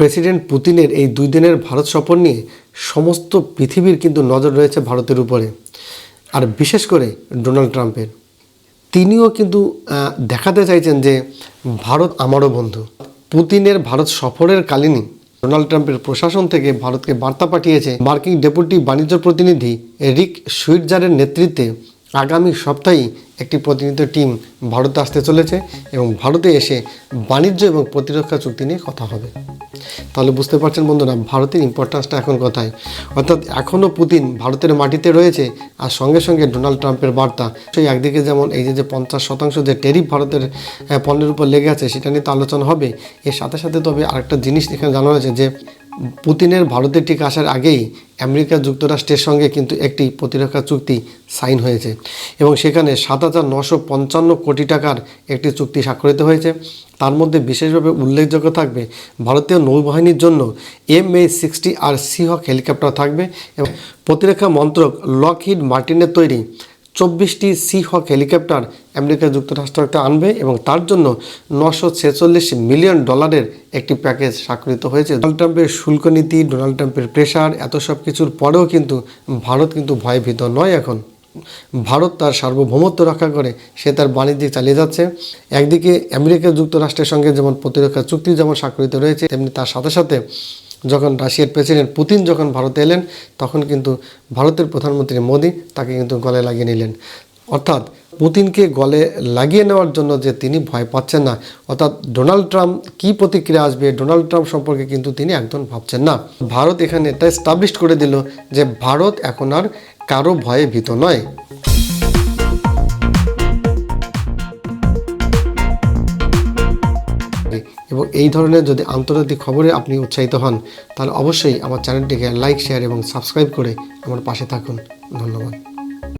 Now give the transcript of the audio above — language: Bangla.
প্রেসিডেন্ট পুতিনের এই দুই দিনের ভারত সফর নিয়ে সমস্ত পৃথিবীর কিন্তু নজর রয়েছে ভারতের উপরে। আর বিশেষ করে ডোনাল্ড ট্রাম্পের। তিনিও কিন্তু দেখাতে চাইছেন যে ভারত আমারও বন্ধু। পুতিনের ভারত সফরের কালীনই ডোনাল্ড ট্রাম্পের প্রশাসন থেকে ভারতকে বার্তা পাঠিয়েছে মার্কিন ডেপুটি বাণিজ্য প্রতিনিধি রিক সুইটজারের নেতৃত্বে আগামী সপ্তাহেই একটি প্রতিনিধি টিম ভারতে আসতে চলেছে এবং ভারতে এসে বাণিজ্য এবং প্রতিরক্ষা চুক্তি নিয়ে কথা হবে। তাহলে বুঝতে পারছেন বন্ধুরা, ভারতের ইম্পর্টেন্সটা এখন কোথায়? অর্থাৎ এখনও পুতিন ভারতের মাটিতে রয়েছে আর সঙ্গে সঙ্গে ডোনাল্ড ট্রাম্পের বার্তা। সেই একদিকে যেমন এই যে পঞ্চাশ শতাংশ যে টেরিফ ভারতের পণ্যের উপর লেগে আছে, সেটা নিয়ে তো আলোচনা হবে। এর সাথে সাথে তবে আরেকটা জিনিস এখানে জানা হয়েছে যে, পুতিনের ভারতে ঠিক আসার আগেই আমেরিকা যুক্তরাষ্ট্রের সঙ্গে কিন্তু একটি প্রতিরক্ষা চুক্তি সাইন হয়েছে। এবং সেখানে সাত হাজার নশো পঞ্চান্ন কোটি টাকার একটি চুক্তি স্বাক্ষরিত হয়েছে। তার মধ্যে বিশেষভাবে উল্লেখযোগ্য থাকবে ভারতীয় নৌবাহিনীর জন্য M A sixty R Seahawk helicopter থাকবে এবং প্রতিরক্ষা মন্ত্রক লকহিড মার্টিনের তৈরি চব্বিশটি সি হক হেলিকপ্টার আমেরিকা যুক্তরাষ্ট্রকে আনবে এবং তার জন্য নশো ছেচল্লিশ মিলিয়ন ডলারের একটি প্যাকেজ স্বাক্ষরিত হয়েছে। ডোনাল্ড ট্রাম্পের শুল্ক নীতি ডোনাল্ড ট্রাম্পের প্রেশার, এত সব কিছুর পরেও কিন্তু ভারত কিন্তু ভয়ভীত নয় এখন। ভারত তার সার্বভৌমত্ব রক্ষা করে, সে তার বাণিজ্য চালিয়ে যাচ্ছে। একদিকে আমেরিকা যুক্তরাষ্ট্রের সঙ্গে যেমন প্রতিরক্ষা চুক্তি যেমন স্বাক্ষরিত রয়েছে, তেমনি তার সাথে সাথে যখন রাশিয়ার প্রেসিডেন্ট পুতিন যখন ভারতে এলেন, তখন কিন্তু ভারতের প্রধানমন্ত্রী মোদী তাকে কিন্তু গলে লাগিয়ে নিলেন। অর্থাৎ পুতিনকে গলে লাগিয়ে নেওয়ার জন্য যে তিনি ভয় পাচ্ছেন না, অর্থাৎ ডোনাল্ড ট্রাম্প কি প্রতিক্রিয়া আসবে ডোনাল্ড ট্রাম্প সম্পর্কে কিন্তু তিনি একদম ভাবছেন না। ভারত এখানে এটা স্টাবলিশ করে দিল যে ভারত এখন আর কারও ভয়ে ভীত নয়। এবং এই ধরনের যদি আন্তর্জাতিক খবরে আপনি উৎসাহিত হন, তাহলে অবশ্যই আমার চ্যানেলটিকে লাইক, শেয়ার এবং সাবস্ক্রাইব করে আমার পাশে থাকুন। ধন্যবাদ।